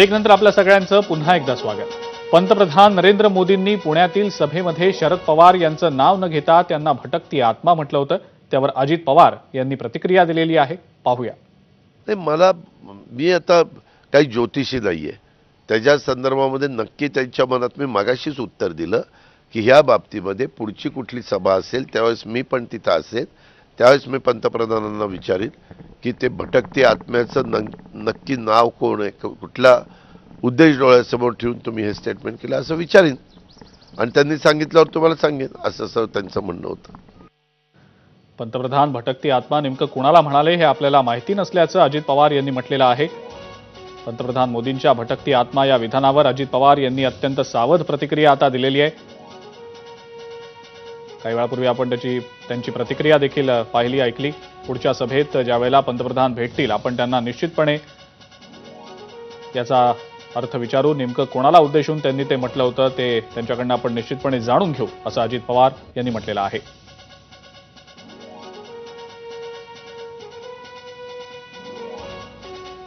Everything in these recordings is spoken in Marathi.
ब्रेकनंतर आपल्या सगळ्यांचं पुन्हा एकदा स्वागत. पंतप्रधान नरेंद्र मोदींनी पुण्यातील सभेमध्ये शरद पवार यांचं नाव न घेता त्यांना भटकती आत्मा म्हटलं होतं. त्यावर अजित पवार यांनी प्रतिक्रिया दिलेली आहे. पाहूया. नाही मला मी आता काही ज्योतिषी नाही आहे त्याच्या संदर्भामध्ये नक्की त्यांच्या मनात मी मागाशीच उत्तर दिलं की ह्या बाबतीमध्ये पुढची कुठली सभा असेल त्यावेळेस मी पण तिथं असेल. त्यावेळेस मी पंतप्रधानांना विचारीन की ते भटकते आत्म्याचं न नक्की नाव कोण आहे? कुठला उद्देश डोळ्यासमोर ठेवून तुम्ही हे स्टेटमेंट केलं? असं विचारीन. आणि त्यांनी सांगितल्यावर तुम्हाला सांगेन. असं असं त्यांचं म्हणणं होतं. पंतप्रधान भटकती आत्मा नेमकं कुणाला म्हणाले हे आपल्याला माहिती नसल्याचं अजित पवार यांनी म्हटलेलं आहे. पंतप्रधान मोदींच्या भटकती आत्मा या विधानावर अजित पवार यांनी अत्यंत सावध प्रतिक्रिया आता दिलेली आहे. काही वेळापूर्वी आपण त्याची त्यांची प्रतिक्रिया देखील पाहिली ऐकली. पुढच्या सभेत ज्यावेळेला पंतप्रधान भेटतील आपण त्यांना निश्चितपणे याचा अर्थ विचारू. नेमकं कोणाला उद्देशून त्यांनी ते म्हटलं होतं ते त्यांच्याकडनं आपण निश्चितपणे जाणून घेऊ असं अजित पवार यांनी म्हटलेलं आहे.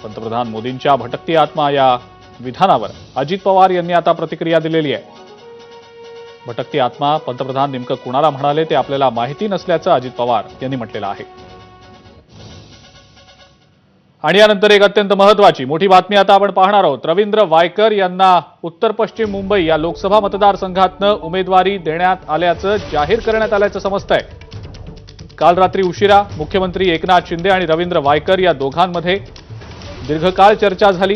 पंतप्रधान मोदींच्या भटकती आत्मा या विधानावर अजित पवार यांनी आता प्रतिक्रिया दिलेली आहे. भटकती आत्मा पंतप्रधान नेमकं कुणाला म्हणाले ते आपल्याला माहिती नसल्याचं अजित पवार यांनी म्हटलेलं आहे. आणि यानंतर एक अत्यंत महत्वाची मोठी बातमी आता आपण पाहणार आहोत. रवींद्र वायकर यांना उत्तर पश्चिम मुंबई या लोकसभा मतदारसंघातनं उमेदवारी देण्यात आल्याचं जाहीर करण्यात आल्याचं समजतंय. काल रात्री उशिरा मुख्यमंत्री एकनाथ शिंदे आणि रवींद्र वायकर या दोघांमध्ये दीर्घकाळ चर्चा झाली.